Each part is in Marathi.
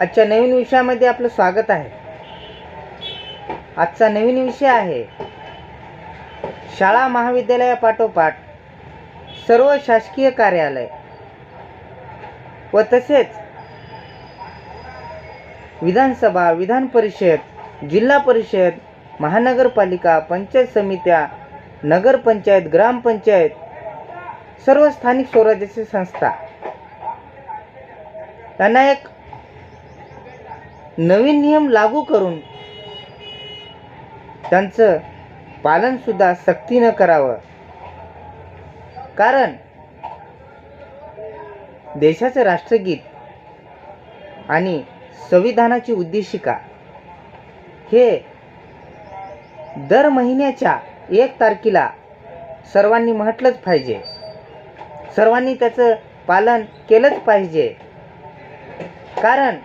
आजच्या नवीन विषयामध्ये आपलं स्वागत आहे. आजचा नवीन विषय आहे शाळा महाविद्यालयापाठोपाठ सर्व शासकीय कार्यालय व तसेच विधानसभा विधान परिषद जिल्हा परिषद महानगरपालिका पंचायत समित्या नगरपंचायत ग्रामपंचायत सर्व स्थानिक स्वराज्याची संस्था. त्यांना एक नवीन नियम लागू करून त्यांचं पालनसुद्धा सक्तीनं करावं. कारण देशाचं राष्ट्रगीत आणि संविधानाची उद्देशिका हे दर महिन्याच्या एक तारखेला सर्वांनी म्हटलंच पाहिजे. सर्वांनी त्याचं पालन केलंच पाहिजे. कारण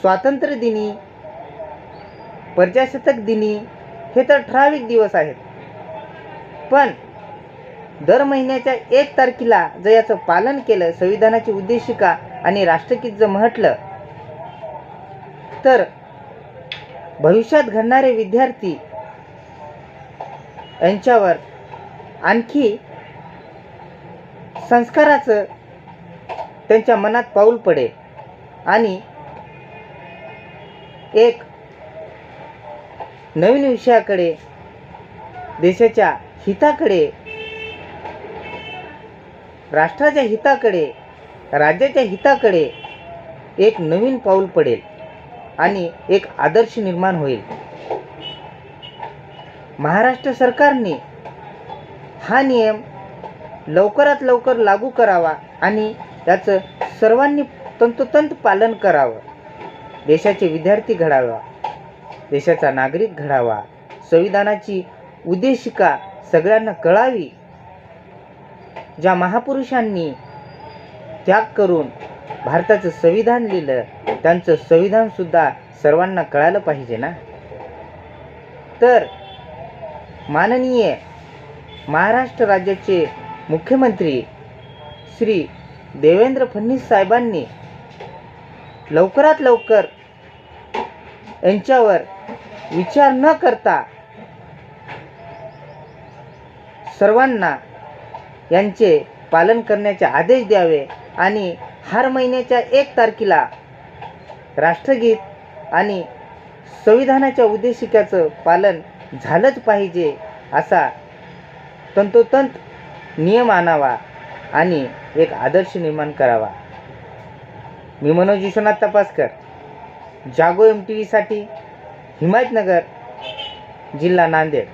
स्वातंत्र्य दिनी प्रजासत्ताक दिनी हे तर ठराविक दिवस आहेत. पण दर महिन्याच्या एक तारखेला जर याचं पालन केलं संविधानाची उद्देशिका आणि राष्ट्रगीत जर म्हटलं तर भविष्यात घडणारे विद्यार्थी यांच्यावर आणखी संस्काराचं त्यांच्या मनात पाऊल पडेल आणि एक नवीन विषयाकडे देशाच्या हिताकडे राष्ट्राच्या हिताकडे राज्याच्या हिताकडे एक नवीन पाऊल पडेल आणि एक आदर्श निर्माण होईल. महाराष्ट्र सरकारने हा नियम लवकरात लवकर लागू करावा आणि याचं सर्वांनी तंतोतंत पालन करावं. देशाचे विद्यार्थी घडावा देशाचा नागरिक घडावा संविधानाची उद्देशिका सगळ्यांना कळावी ज्या महापुरुषांनी त्याग करून भारताचं संविधान लिहिलं त्यांचं संविधानसुद्धा सर्वांना कळालं पाहिजे ना? तर माननीय महाराष्ट्र राज्याचे मुख्यमंत्री श्री देवेंद्र फडणवीस साहेबांनी लवकरात लवकर यांच्यावर विचार न करता सर्वांना यांचे पालन करण्याचे आदेश द्यावे आणि हर महिन्याच्या एक तारखेला राष्ट्रगीत आणि संविधानाच्या उद्देशिकेचं पालन झालंच पाहिजे असा तंतोतंत नियम आणावा आणि एक आदर्श निर्माण करावा. मी मनोज विश्वनाथ तपासकर. जागो एम टी व्हीसाठी हिमायतनगर जिल्हा नांदेड.